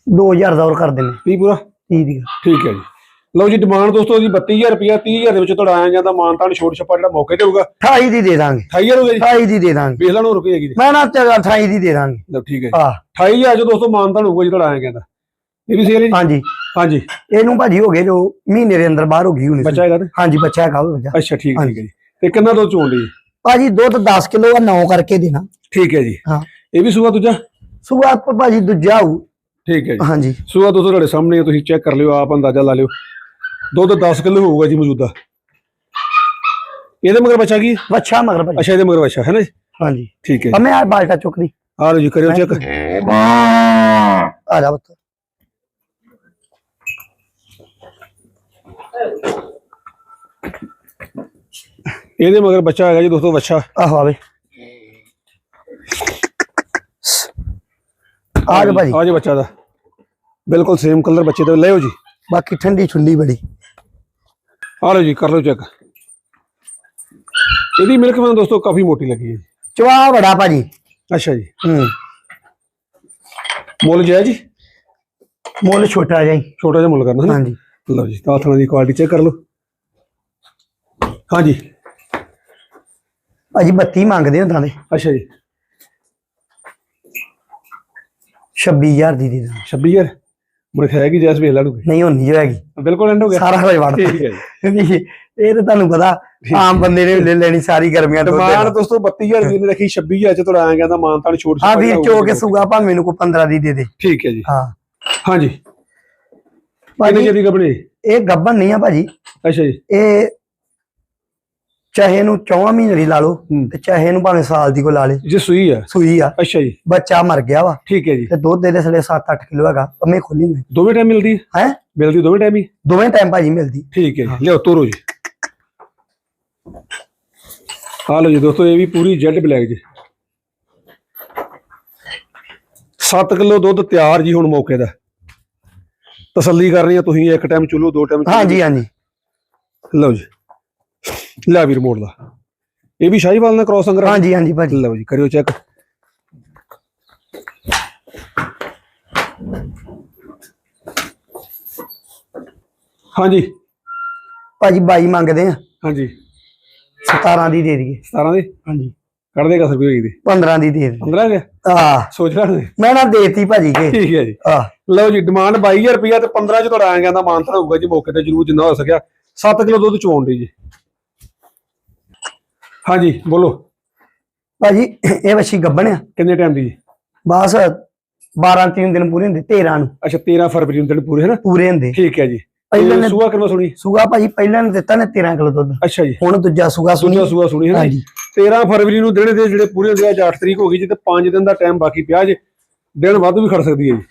2000 ਦਾ ਹੋਰ ਕਰ ਦਿੰਨੇ 30 ਪੂਰਾ? 30 ਦੀ ਠੀਕ ਹੈ ਜੀ। ਲਓ ਜੀ ਡਿਮਾਂਡ ਦੋਸਤੋ ਜੀ 32000 ਰੁਪਇਆ 30000 ਦੇ ਵਿੱਚ ਤੁਹਾਡਾ ਆਇਆ ਜਾਂਦਾ ਮਾਨਤਾਨ ਛੋਟ ਛੱਪਾ ਜਿਹੜਾ ਮੌਕੇ ਤੇ ਹੋਊਗਾ। 28 ਦੀ ਦੇ ਦਾਂਗੇ। 28000 ਹੋ ਗਿਆ ਜੀ? 28 ਦੀ ਦੇ ਦਾਂਗੇ। ਵੇਖ ਲੈਣੋ ਰੁਪਏ ਜੀ ਮੈਂ ਨਾ ਚੱਲ 28 ਦੀ ਦੇ ਦਾਂਗੇ। ਲਓ ਠੀਕ ਹੈ ਜੀ। ਆ 28000 ਚ ਦੋਸਤੋ ਮਾਨਤਾਨ ਹੋਊਗਾ ਜੀ ਤੁਹਾਡਾ ਆਇਆ ਜਾਂਦਾ। ਇਹ ਵੀ ਸੇਲ ਹੈ ਜੀ? ਹਾਂਜੀ। ਹਾਂਜੀ। ਇਹਨੂੰ ਭਾਜੀ ਹੋ ਗਏ ਜੋ ਮਹੀਨੇ ਦੇ ਅੰਦਰ ਬਾਹਰ ਹੋ ਗਈ ਹੁਣ ਬੱਚਾ ਹੈਗਾ ਹਾਂਜੀ ਬੱਚਾ ਹੈਗਾ ਬੱਚਾ। ਅੱਛਾ ਠੀਕ ਠੀਕ ਹੈ ਜੀ। ਤੇ ਕਿੰਨਾ ਦੁੱਧ ਚੋਣ ਲਈ ਭਾਜੀ ਦੁੱਧ 10 ਕਿਲੋ ਆ 9 ਕਰਕੇ ਦੇਣਾ। ਠੀਕ ਹੈ ਜੀ। ਹਾਂ। ਇਹ ਵੀ ਸੂਆ ਦੂਜਾ? ਸੁਆ ਭਾਜੀ ਦੂਜਾ ਹੋਊ। ਠੀਕ ਹੈ ਜੀ। ਹਾਂਜੀ। ਸੂਆ ਦੁੱਧ ਤੁਹਾਡੇ ਸਾਹਮਣੇ ਹੈ, ਤੁਸੀਂ ਚੈੱਕ ਕਰ ਲਿਓ ਆਪ ਅੰਦਾਜ਼ਾ ਲਾ ਲਿਓ। ਦੁੱਧ 10 ਕਿਲੋ ਹੋਊਗਾ ਜੀ ਮੌਜੂਦਾ। ਇਹਦੇ ਮਗਰ ਬੱਚਾ ਕੀ? ਬੱਚਾ ਮਗਰ ਭਾਜੀ। ਅੱਛਾ ਇਹਦੇ ਮਗਰ ਬੱਚਾ ਹੈ ਨਾ ਜੀ? ਹਾਂਜੀ। ਠੀਕ ਹੈ ਆ ਮੈਂ ਆ ਬਾਲਟਾ ਚੁੱਕਦੀ ਆ ਲਓ ਜੀ ਕਰਿਓ ਚੈੱਕ। ਆ ਜਾ ਬੱਤ ਇਹਦੇ ਮਗਰ ਬੱਚਾ ਹੈਗਾ ਜੀ ਦੋਸਤੋ ਬੱਚਾ ਆਹੋ ਆਵੇ ਆ ਜਾ ਭਾਜੀ। ਆ ਜੀ ਬੱਚਾ ਦਾ। ਬਿਲਕੁਲ ਸੇਮ ਕਲਰ ਬੱਚੇ ਦਾ। ਲਿਓ ਜੀ। ਬਾਕੀ ਠੰਡੀ ਠੁੰਡੀ ਬੜੀ। ਆ ਲਓ ਜੀ ਕਰ ਲਓ ਚੈੱਕ ਇਹਦੀ ਮਿਲਕ ਮੈਨੂੰ ਦੋਸਤੋ ਕਾਫੀ ਮੋਟੀ ਲੱਗੀ ਹੈ। ਜੀ। ਚਵਾ ਬੜਾ ਭਾਜੀ। ਅੱਛਾ ਜੀ। ਹੂੰ। ਮੁੱਲ ਜਾਇਜ਼ ਜੀ? ਮੁੱਲ ਛੋਟਾ ਜਿਹਾ ਹੀ। ਛੋਟਾ ਜਿਹਾ ਮੁੱਲ ਕਰਨਾ? ਹਾਂਜੀ। ਲਓ ਜੀ ਤਾਂ ਥਣਾ ਦੀ ਕੁਆਲਿਟੀ ਚੈੱਕ ਕਰ ਲਓ। ਹਾਂਜੀ। ਭਾਜੀ 32 ਮੰਗਦੇ ਹੁੰਦਾਂ ਦੇ ਅੱਛਾ ਜੀ। 26000 ਦੀ ਦੇ ਦਾਂ 26000 ਮੁੜ ਹੈ ਕਿ ਜੈਸ ਵੇਖ ਲਾ ਨੂੰ ਨਹੀਂ ਹੋਣੀ ਜੋ ਹੈਗੀ ਬਿਲਕੁਲ ਐਂਡ ਹੋ ਗਿਆ। ਸਾਰਾ ਕੁਝ ਵੜਦਾ। ਠੀਕ ਹੈ ਜੀ। ਇਹ ਤਾਂ ਤੁਹਾਨੂੰ ਪਤਾ ਆਮ ਬੰਦੇ ਨੇ ਲੈ ਲੈਣੀ ਸਾਰੀ ਗਰਮੀਆਂ ਤੋਂ ਡਿਮਾਂਡ ਦੋਸਤੋ 32000 ਦੀ ਨੇ ਰੱਖੀ 26000 ਚ ਤੁਹਾਡਾ ਆਇਆ ਕਹਿੰਦਾ ਮਾਨਤਾਨ ਛੋਟ ਹਾਂ ਵੀਰ ਚੋ ਕੇ ਸੁਗਾ ਭਾਵੇਂ ਮੈਨੂੰ ਕੋ 15 ਦੀ ਦੇ ਦੇ। ਠੀਕ ਹੈ ਜੀ। ਹਾਂ। ਹਾਂਜੀ। ਭਾਜੀ ਜਿਹੜੀ ਇਹ ਗੱਬਨ ਨਹੀਂ ਆ ਭਾਜੀ। ਅੱਛਾ ਜੀ। ਇਹ ਚਾਹੇ ਨੂੰ 4 ਮਹੀਨੇ ਦੀ ਲਾ ਲਓ ਹੂੰ। ਤੇ ਚਾਹੇ ਨੂੰ ਭਾਵੇਂ ਸਾਲ ਦੀ ਕੋ ਲਾ ਲੇ। ਜੇ ਸੂਈ ਆ? ਸੂਈ ਆ। ਅੱਛਾ ਜੀ। ਬੱਚਾ ਮਰ ਗਿਆ ਵਾ। ਠੀਕ ਹੈ ਜੀ। ਤੇ ਦੁੱਧ ਦੇ ਸਲੇ 7-8 ਕਿਲੋ ਹੈਗਾ। ਅੰਮੇ ਖੋਲੀ ਨਹੀਂ ਦੋਵੇਂ ਟਾਈਮ ਮਿਲਦੀ? ਹੈ? ਮਿਲਦੀ ਦੋਵੇਂ ਟਾਈਮ ਹੀ? ਦੋਵੇਂ ਟਾਈਮ ਭਾਜੀ ਮਿਲਦੀ। ਠੀਕ ਹੈ ਜੀ। ਲਿਓ ਤੋਰੋ ਜੀ। ਆ ਲਓ ਜੀ ਦੋਸਤੋ ਇਹ ਵੀ ਪੂਰੀ ਜੈਡ ਬਲੈਕ ਜੀ। 7 ਕਿਲੋ ਦੁੱਧ ਤਿਆਰ ਜੀ ਹੁਣ ਮੌਕੇ ਦਾ। ਤਸੱਲੀ ਕਰਨੀ ਆ ਤੁਸੀਂ ਇੱਕ ਟਾਈਮ ਚੁੱਲੋ ਦੋ ਟਾਈਮ ਹਾਂਜੀ ਹਾਂਜੀ। ਲਓ ਜੀ। ਲੈ ਵੀਰ ਮੋੜ ਦਾ ਇਹ ਵੀ ਸ਼ਾਹੀਵਾਲ ਨਾਲ ਕ੍ਰੋਸ ਅੰਗਰਾ। ਹਾਂਜੀ ਹਾਂਜੀ ਭਾਜੀ। ਲਓ ਜੀ ਕਰਿਓ ਚੈੱਕ ਹਾਂਜੀ। ਭਾਜੀ 22 ਮੰਗਦੇ ਆ। ਹਾਂਜੀ। 17 ਦੀ ਦੇ ਦਈਏ। 17 ਦੇ? ਹਾਂਜੀ। ਕੱਢ ਦੇ 10 ਰੁਪਏ ਹੋਈ ਦੇ 15 ਦੀ ਦੇ ਦੇ 15 ਦੇ? ਆ ਸੋਚ ਲੈਣ ਦੇ। ਮੈਂ ਨਾ ਦੇਤੀ ਭਾਜੀ ਕੇ। ਠੀਕ ਹੈ ਜੀ। ਆ ਲਓ ਜੀ ਡਿਮਾਂਡ 22000 ਰੁਪਇਆ ਤੇ 15 ਚ ਤੁਹਾਡਾ ਆਇਆ ਕਹਿੰਦਾ ਮਾਨਤਾ ਹੋਊਗਾ ਜੀ ਮੌਕੇ ਤੇ ਜਰੂਰ ਜਿੰਨਾ ਹੋ ਸਕਿਆ। 7 ਕਿਲੋ ਦੁੱਧ ਚਵਾਉਣ ਦੀ ਜੀ। ਹਾਂਜੀ ਬੋਲੋ। ਭਾਜੀ ਇਹ ਵੱਛੀ ਗੱਬਣ ਆ। ਕਿੰਨੇ ਟਾਈਮ ਦੀ ਜੀ? ਬਸ 12 3 ਦਿਨ ਪੂਰੇ ਹੁੰਦੇ 13 ਨੂੰ। ਅੱਛਾ 13 ਫਰਵਰੀ ਨੂੰ ਦਿਨ ਪੂਰੇ ਹੈ ਨਾ ਪੂਰੇ ਹੁੰਦੇ। ਠੀਕ ਹੈ ਜੀ। ਪਹਿਲਾਂ ਨੇ ਸੂਆ ਕਰਨਾ ਸੁਣੀ? ਸੂਗਾ ਭਾਜੀ ਪਹਿਲਾਂ ਨੇ ਦਿੱਤਾ ਨੇ 13 ਕਿਲੋ ਦੁੱਧ। ਅੱਛਾ ਜੀ। ਹੁਣ ਦੂਜਾ ਸੂਗਾ ਸੁਣੀ। ਦੂਜਾ ਸੂਆ ਸੁਣੀ ਹੈ ਨਾ ਜੀ? ਹਾਂਜੀ। 13 ਫਰਵਰੀ ਨੂੰ ਦਿਨ ਦੇ ਜਿਹੜੇ ਪੂਰੇ ਹੁੰਦੇ ਆ ਅੱਜ 8 ਤਰੀਕ ਹੋ ਗਈ ਜੀ ਤੇ 5 ਦਿਨ ਦਾ ਟਾਈਮ ਬਾਕੀ ਪਿਆ ਜੇ ਦਿਨ ਵੱਧ ਵੀ ਖੜ ਸਕਦੀ ਹੈ ਜੀ।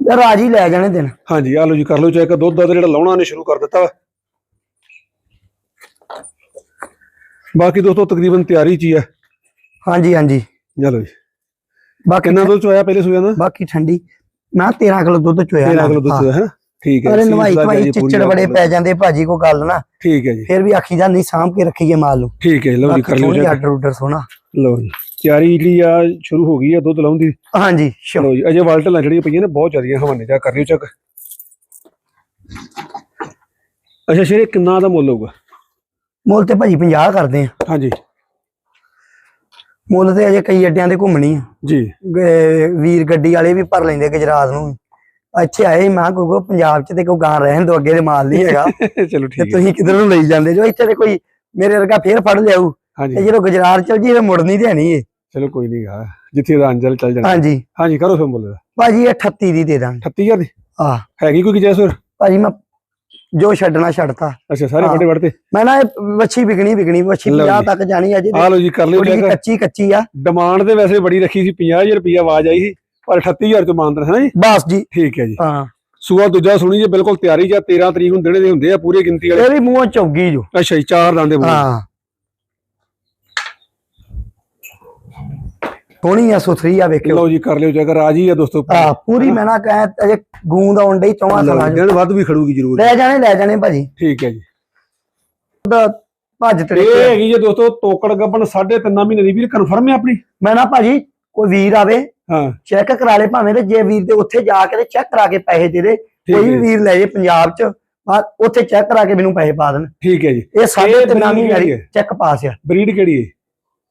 ਰਾਜ ਲੈ ਜਾਣੇ ਦਿਨ। ਹਾਂਜੀ ਆ ਲਓ ਜੀ ਕਰ ਲਓ ਚੈੱਕ ਦੁੱਧ ਦਾ ਜਿਹੜਾ ਲਾਉਣਾ ਨੇ ਸ਼ੁਰੂ ਕਰ ਦਿੱਤਾ। ਬਾਕੀ ਦੋਸਤੋ ਤਕਰੀਬਨ ਤਿਆਰੀ ਚ ਹੀ ਆ ਹਾਂਜੀ ਹਾਂਜੀ। ਚਲੋ ਜੀ। ਬਾਕੀ ਕਿੰਨਾ ਦੁੱਧ ਚੋਇਆ ਪਹਿਲੇ ਸੂਆ ਦਾ? ਬਾਕੀ ਠੰਡੀ। ਮੈਂ 13 ਕਿਲੋ ਦੁੱਧ ਚੋਇਆ 13 ਕਿਲੋ ਦੁੱਧ ਚੋਇਆ ਹੈ ਠੀਕ ਹੈ ਅਰੇ ਨਵਾਈ ਭਾਈ ਜੀ ਚਿੱਚੜ ਬੜੇ ਪੈ ਜਾਂਦੇ ਭਾਜੀ ਕੋ ਗੱਲ ਨਾ। ਠੀਕ ਹੈ ਜੀ। ਫਿਰ ਵੀ ਆਖੀ ਦਾ ਨਹੀਂ ਸਾਂਭ ਕੇ ਰੱਖੀਏ ਮਾਲ ਨੂੰ। ਠੀਕ ਹੈ ਲਓ ਜੀ ਕਰ ਲਓ ਚੈੱਕ ਆਰਡਰ ਉਡਰ ਸੋਹਣਾ। ਲਓ ਜੀ ਤਿਆਰੀ ਜਿਹੜੀ ਆ ਸ਼ੁਰੂ ਹੋ ਗਈ ਆ ਦੁੱਧ ਲਾਉਣ ਦੀ। ਹਾਂਜੀ ਚਲੋ ਜੀ ਅਜੇ ਵਾਲਟਲਾਂ ਜਿਹੜੀਆਂ ਪਈਆਂ ਨੇ ਬਹੁਤ ਜ਼ਿਆਦੀਆਂ ਹਵਾਨੇ ਜਾ ਕਰ ਲਿਓ ਚੱਕ ਅੱਛਾ ਸ਼ੇਰੇ ਕਿੰਨਾ ਦਾ ਮੁੱਲ ਹੋਊਗਾ? ਮੁੱਲ ਤੇ ਭਾਜੀ 50 ਕਰਦੇ ਆ। ਹਾਂਜੀ। ਮੁੱਲ ਤੇ ਅਜੇ ਕਈ ਅੱਡਿਆਂ ਤੇ ਘੁੰਮਣੀ ਆ। ਜੀ। ਵੀਰ ਗੱਡੀ ਵਾਲੇ ਵੀ ਭਰ ਲੈਂਦੇ ਗੁਜਰਾਤ ਨੂੰ। ਇੱਥੇ ਆਏ ਮੈਂ ਕੋ ਪੰਜਾਬ ਚ ਤੇ ਕੋਈ ਗਾਂ ਰਹਿਣ ਦੋ ਅੱਗੇ ਦੇ ਮਾਲ ਨਹੀਂ ਹੈਗਾ। ਚਲੋ ਤੇ ਠੀਕ ਹੈ ਤੁਸੀਂ ਕਿਧਰ ਨੂੰ ਲਈ ਜਾਂਦੇ ਜੋ ਇੱਥੇ ਤੇ ਕੋਈ ਮੇਰੇ ਵਰਗਾ ਫੇਰ ਫੜ ਲਿਆਊ। ਤੇ ਜਦੋਂ ਗੁਜਰਾਤ ਚਲ ਜੀ ਇਹ ਮੁੜਨੀ ਤੇ ਨਹੀਂ ਏ ਚਲੋ ਕੋਈ ਨਹੀਂ ਗਾ। ਜਿੱਥੇ ਦਾ ਅੰਜਲ ਚੱਲ ਜਾਣਾ। ਹਾਂਜੀ। ਹਾਂਜੀ ਕਰੋ ਫਿਰ ਮੁੱਲ। ਦਾ ਭਾਜੀ ਇਹ 38 ਦੀ ਦੇ ਦਾਂਗੇ। 38000 ਦੀ? ਆ ਹੈਗੀ ਕੋਈ ਜੈਸ ਹੋਰ ਭਾਜੀ ਮੈਂ ਜੋ ਛੱਡਣਾ ਛੱਡਤਾ। ਅੱਛਾ ਸਾਰੇ। ਵੱਡੇ ਵੱਡੇ ਮੈਂ ਨਾ ਇਹ ਵੱਛੀ ਵਿਕਣੀ ਵਿਕਣੀ ਵੱਛੀ ਲਓ 50 ਜੀ। ਤੱਕ ਜਾਣੀ ਅਜੇ ਆ ਲਓ ਜੀ ਕਰ ਲਿਓ ਚੈੱਕ ਕੱਚੀ ਕੱਚੀ ਆ। ਡਿਮਾਂਡ ਤੇ ਵੈਸੇ ਬੜੀ ਰੱਖੀ ਸੀ 50000 ਰੁਪਇਆ ਆਵਾਜ਼ ਆਈ ਸੀ ਪਰ 38000 ਚ ਮੰਨਦੇ ਹੈ ਨਾ ਜੀ? ਬਸ ਜੀ। ਠੀਕ ਹੈ ਜੀ। ਹਾਂ। ਸੂਆ ਦੂਜਾ ਸੁਣੀ ਜੀ ਬਿਲਕੁਲ ਤਿਆਰੀ ਜਾਂ 13 ਤਰੀਕ ਨੂੰ ਦਿਨੇ ਦੇ ਹੁੰਦੇ ਆ ਪੂਰੇ ਗਿਣਤੀ ਵਾਲੇ। ਇਹ ਵੀ ਮੂੰਹੋਂ ਚੌਗੀ ਜੋ। ਅੱਛਾ ਜੀ ਚਾਰ ਦੰਦੇ ਮੂੰਹ। ਹਾਂ। ਸੋਹਣੀ ਆ ਸੁਥਰੀ ਆ ਵੇਖਿਓ। ਲਓ ਜੀ ਕਰ ਲਿਓ ਚੈੱਕ ਰਾਜੀ ਆ ਦੋਸਤੋ। ਆ ਪੂਰੀ ਮੈਂ ਨਾ ਕਹਾਂ ਅਜੇ ਗੂੰਦ ਆਉਣ ਡਈ ਚੌਵਾਂ ਸਾਲਾਂ ਚ ਦਿਨ ਵੱਧ ਵੀ ਖੜੂਗੀ ਜ਼ਰੂਰ। ਲੈ ਜਾਣੇ ਲੈ ਜਾਣੇ ਭਾਜੀ। ਠੀਕ ਹੈ ਜੀ। ਉਹਦਾ ਭੱਜ ਇਹ ਹੈਗੀ ਜੇ ਦੋਸਤੋ ਤੋਕੜ ਗੱਬਣ 3.5 ਮਹੀਨੇ ਦੀ। ਵੀਰ ਕਨਫਰਮ ਹੈ ਆਪਣੀ? ਮੈਂ ਨਾ ਭਾਜੀ ਕੋਈ ਵੀਰ ਆਵੇ ਹਾਂ। ਚੈੱਕ ਕਰਾ ਲੇ ਭਾਵੇਂ ਤੇ ਜੇ ਵੀਰ ਦੇ ਉੱਥੇ ਜਾ ਕੇ ਤੇ ਚੈੱਕ ਕਰਾ ਕੇ ਪੈਸੇ ਦੇ ਦੇ ਕੋਈ ਵੀ ਜੀ, ਵੀਰ ਲੈ ਜੇ ਪੰਜਾਬ ਚ ਆ ਉੱਥੇ ਚੈੱਕ ਕਰਾ ਕੇ ਮੈਨੂੰ ਪੈਸੇ ਪਾ ਦੇਣ। ਠੀਕ ਹੈ ਜੀ। ਇਹ ਸਾਡੇ ਤੇ ਨਾਮੀ breed ਕਿਹੜੀ ਗੜੀ ਹੈ? ਚੈੱਕ ਪਾਸ ਆ। ਬਰੀਡ ਕਿਹੜੀ ਹੈ?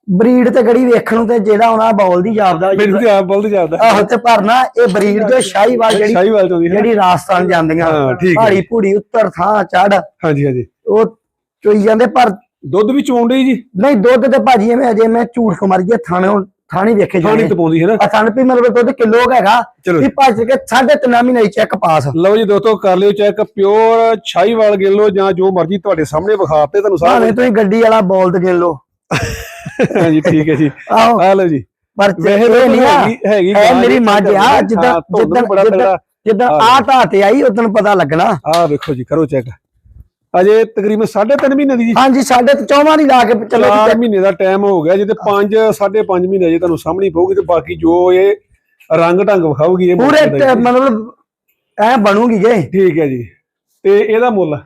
ਬਰੀਡ ਤੇ ਗੜੀ ਵੇਖਣ ਨੂੰ ਤੇ ਜਿਹੜਾ ਹੋਣਾ ਬੌਲ ਦੀ ਜਾਪਦਾ ਮੈਨੂੰ ਤੇ ਆਪ ਬੋਲਦੇ ਜਾਂਦਾ ਆਹੋ ਤੇ ਭਰਨਾ ਇਹ ਬਰੀਡ ਜੋ ਸ਼ਾਹੀਵਾਲ ਜਿਹੜੀ ਸ਼ਾਹੀਵਾਲ ਤੋਂ ਦੀ ਹੈ। ਜਿਹੜੀ ਰਾਜਸਥਾਨ ਜਾਂਦੀਆਂ। ਹਾਂ, ਠੀਕ ਹੈ। ਪਹਾੜੀ ਪੂੜੀ ਉੱਤਰ ਥਾਂ ਚੜ ਹਾਂਜੀ ਹਾਂਜੀ। ਉਹ ਚੋਈ ਜਾਂਦੇ ਪਰ ਦੁੱਧ ਵੀ ਚੋਂਡੇ ਜੀ? ਨਹੀਂ ਦੁੱਧ ਤੇ ਭਾਜੀ ਐਵੇਂ ਅਜੇ ਮੈਂ ਝੂਠ ਕੋ ਮਰ ਗਿਆ ਥਾਣੇ ਥਾਣੀ ਵੇਖੇ ਥਾਣੀ ਜਾਣੇ। ਤੇ ਪਾਉਂਦੀ ਹੈ ਨਾ। ਆ ਥਣ ਵੀ ਮਤਲਬ ਦੁੱਧ ਕਿਲੋ ਕੁ ਹੈਗਾ। ਚਲੋ ਵੀ ਭੱਜ ਕੇ ਸਾਢੇ ਤਿੰਨ ਮਹੀਨੇ ਚੈੱਕ ਪਾਸ। ਲਓ ਜੀ ਦੋਸਤੋ ਕਰ ਲਿਓ ਚੈੱਕ। ਪਿਓਰ ਸ਼ਾਹੀਵਾਲ ਗਿਣ ਲਓ ਜਾਂ ਜੋ ਮਰਜ਼ੀ ਤੁਹਾਡੇ ਸਾਹਮਣੇ ਵਿਖਾਤੇ ਤੁਹਾਨੂੰ ਭਾਵੇਂ ਸਾਰੇ ਤੁਸੀਂ ਗੱਡੀ ਵਾਲਾ ਬੋਲਦ ਗਿਣ ਲੋ ਹਾਂਜੀ ਠੀਕ ਹੈ ਜੀ। ਆਹੋ। ਆ ਲਓ ਜੀ। ਪਰ ਵੈਸੇ ਤਾਂ ਨਹੀਂ ਹੈਗੀ ਹੈਗੀ ਇਹ ਮੇਰੀ ਜੀ, ਮੱਝ ਆ ਜਿੱਦਾਂ ਜਿੱਦਾਂ ਜਿੱਦਾਂ ਆ ਢਾਹ ਤੇ ਆਈ ਉਦੋਂ ਪਤਾ ਲੱਗਣਾ। ਆ ਵੇਖੋ ਜੀ ਕਰੋ ਚੈੱਕ। ਅਜੇ ਤਕਰੀਬਨ 3.5 ਮਹੀਨੇ ਦੀ ਜੀ। ਹਾਂਜੀ ਸਾਡੇ ਤੇ ਚੌਵਾਂ ਦੀ ਲਾ ਕੇ ਚਲੋ 4 ਮਹੀਨੇ ਦਾ ਟਾਈਮ ਹੋ ਗਿਆ ਜਿਹਦੇ 5 5.5 ਮਹੀਨੇ ਜੇ ਤੁਹਾਨੂੰ ਸਾਹਮਣੇ ਪਊਗੀ ਤੇ ਬਾਕੀ ਜੋ ਇਹ ਰੰਗ ਢੰਗ ਵਿਖਾਊਗੀ ਇਹ ਪੂਰੇ। ਮਤਲਬ ਐ ਬਣੂਗੀ ਜੇ। ਠੀਕ ਹੈ ਜੀ। ਤੇ ਇਹਦਾ ਮੁੱਲ?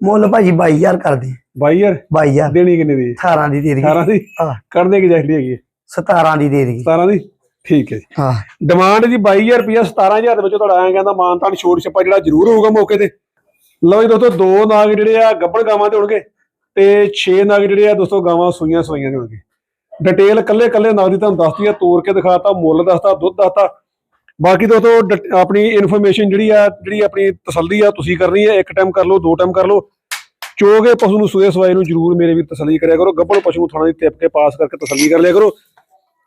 ਮੁੱਲ ਭਾਜੀ 22000 ਕਰਦੇ 22000 22000 ਦੇਣੀ ਕਿੰਨੇ ਦੀ? 18 ਦੀ ਦੇ ਦੇਗੀ 18 ਦੀ? ਹਾਂ। ਕਰ ਦੇ ਕੇ ਜਾਇਲੀ ਹੈਗੀ? ਹੈ। 17 ਦੀ ਦੇ ਦੇਗੀ 17 ਦੀ? ਠੀਕ ਹੈ ਜੀ। ਹਾਂ। ਡਿਮਾਂਡ ਜੀ 22000 ਰੁਪਇਆ 17000 ਦੇ ਵਿੱਚ ਤੁਹਾਡਾ ਆਇਆ ਕਹਿੰਦਾ ਮਾਨਤਾਨ ਛੋੜ ਛੱਪਾ ਜਿਹੜਾ ਜ਼ਰੂਰ ਹੋਊਗਾ ਮੌਕੇ ਤੇ। ਲਓ ਜੀ ਦੋਸਤੋ ਦੋ ਨਾਗ ਜਿਹੜੇ ਆ ਗੱਬੜ ਗਾਵਾਂ ਦੇ ਹੋਣਗੇ ਤੇ 6 ਨਾਗ ਜਿਹੜੇ ਆ ਦੋਸਤੋ ਗਾਵਾਂ ਸੂਈਆਂ ਸਵਾਈਆਂ ਦੇ ਹੋਣਗੇ। ਡਿਟੇਲ ਕੱਲੇ ਕੱਲੇ ਨਾਗ ਦੀ ਤੁਹਾਨੂੰ ਦੱਸਦੀ ਆ ਤੋੜ ਕੇ ਦਿਖਾਤਾ ਮੁੱਲ ਦੱਸਤਾ ਦੁੱਧ ਦੱਸਤਾ। ਬਾਕੀ ਦੋਸਤੋ ਆਪਣੀ ਇਨਫੋਰਮੇਸ਼ਨ ਜਿਹੜੀ ਆ ਜਿਹੜੀ ਆਪਣੀ ਤਸੱਲੀ ਆ ਤੁਸੀਂ ਕਰਨੀ ਹੈ ਇੱਕ ਟਾਈਮ ਕਰ ਲਓ ਦੋ ਟਾਈਮ ਕਰ ਲਓ। ਚੋਗੇ ਪਸ਼ੂ ਨੂੰ ਸੂਏ ਸਵਾਏ ਨੂੰ ਜ਼ਰੂਰ ਮੇਰੇ ਵੀ ਤਸੱਲੀ ਕਰਿਆ ਕਰੋ। ਗੱਬੜ ਪਸ਼ੂ ਨੂੰ ਥੋੜਾ ਜਿਹਾ ਟਿਪ ਕੇ ਪਾਸ ਕਰਕੇ ਤਸੱਲੀ ਕਰ ਲਿਆ ਕਰੋ।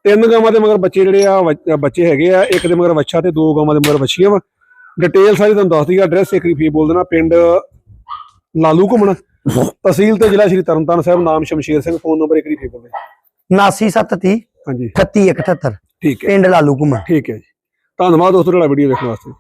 ਤਿੰਨ ਗਾਵਾਂ ਦੇ ਮਗਰ ਬੱਚੇ ਜਿਹੜੇ ਆ ਬੱਚੇ ਹੈਗੇ ਆ ਇੱਕ ਦੇ ਮਗਰ ਵੱਛਾ ਤੇ ਦੋ ਗਾਵਾਂ ਦੇ ਮਗਰ ਵੱਛੀਆਂ ਵਾ। ਡਿਟੇਲ ਸਾਰੀ ਤੁਹਾਨੂੰ ਦੱਸ ਦਈਏ ਐਡਰੈਸ ਇੱਕ ਵਾਰੀ ਫੇਰ ਬੋਲ ਦੇਣਾ ਪਿੰਡ ਲਾਲੂ ਘੁੰਮਣ। ਤਹਿਸੀਲ ਤੇ ਜ਼ਿਲ੍ਹਾ ਸ਼੍ਰੀ ਤਰਨਤਾਰਨ ਸਾਹਿਬ ਨਾਮ ਸ਼ਮਸ਼ੀਰ ਸਿੰਘ ਫੋਨ ਨੰਬਰ ਇੱਕ ਵਾਰੀ ਫੇਰ ਬੋਲ ਦੇਣਾ। 79730 ਹਾਂਜੀ। 38178 ਠੀਕ ਹੈ। ਪਿੰਡ ਲਾਲੂ ਘੁੰਮਣ। ਠੀਕ ਹੈ ਜੀ। ਧੰਨਵਾਦ ਦੋਸਤੋ ਤੁਹਾਡਾ ਵੀਡੀਓ ਵੇਖਣ ਵਾਸਤੇ।